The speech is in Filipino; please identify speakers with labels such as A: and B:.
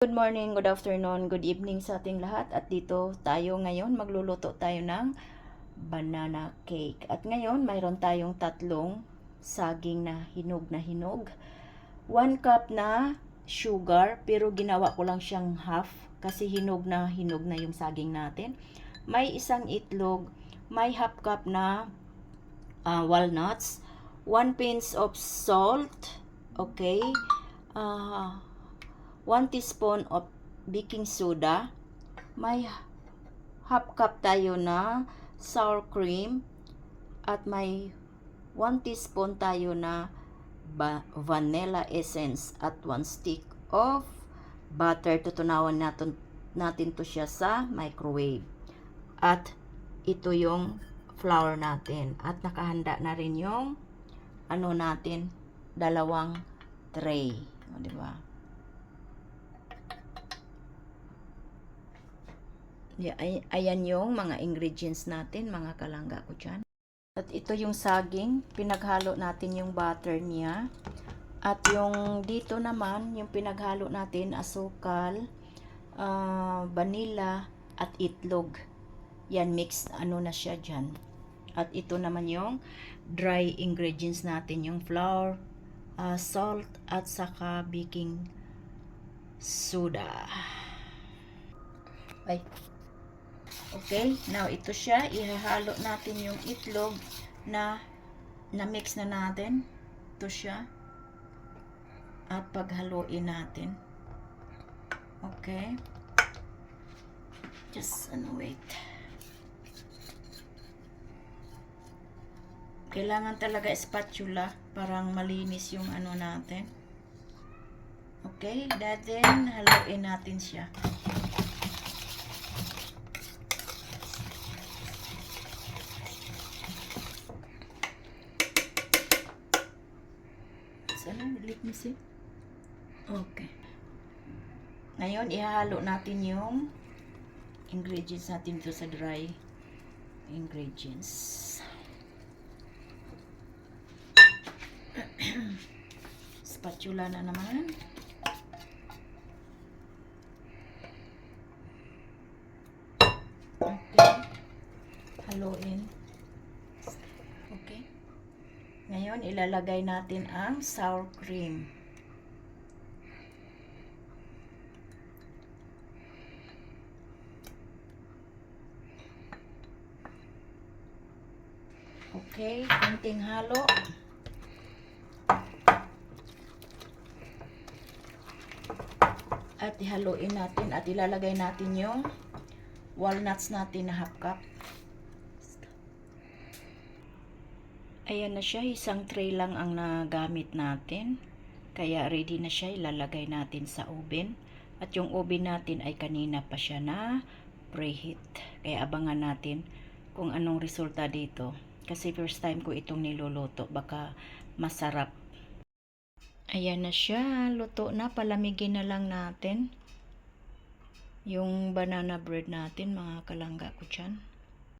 A: Good morning, good afternoon, good evening sa ating lahat. At dito tayo ngayon, magluluto tayo ng banana cake. At ngayon, mayroon tayong tatlong saging na hinog na hinog. One cup na sugar, pero ginawa ko lang siyang half kasi hinog na hinog na yung saging natin. May isang itlog, may half cup na uh, walnuts, one pinch of salt, okay, uh, 1 teaspoon of baking soda, may half cup tayo na sour cream, at may 1 teaspoon tayo na vanilla essence at 1 stick of butter. Tutunawan natin, natin to siya sa microwave. At ito yung flour natin. At nakahanda na rin yung ano natin, dalawang tray. O, di Yeah, ay, ayan yung mga ingredients natin, mga kalangga ko dyan. At ito yung saging, pinaghalo natin yung butter niya. At yung dito naman, yung pinaghalo natin, asukal, ah, vanilla, at itlog. Yan, mix, ano na siya dyan. At ito naman yung dry ingredients natin, yung flour, ah, salt, at saka baking soda. Ay, Okay, now ito siya. Ihahalo natin yung itlog na na-mix na natin. Ito siya. At paghaluin natin. Okay. Just, ano, wait. Kailangan talaga spatula parang malinis yung ano natin. Okay, then haluin natin siya. Delete mo si. Okay. Ngayon, ihahalo natin yung ingredients natin dito sa dry ingredients. Spatula na naman. Okay. Haluin. Ngayon, ilalagay natin ang sour cream. Okay, kunting halo. At ihaluin natin at ilalagay natin yung walnuts natin na half cup. Ayan na siya, isang tray lang ang nagamit natin. Kaya ready na siya, ilalagay natin sa oven. At yung oven natin ay kanina pa siya na preheat. Kaya abangan natin kung anong resulta dito. Kasi first time ko itong niluluto, baka masarap. Ayan na siya, luto na, palamigin na lang natin. Yung banana bread natin, mga kalangga ko dyan.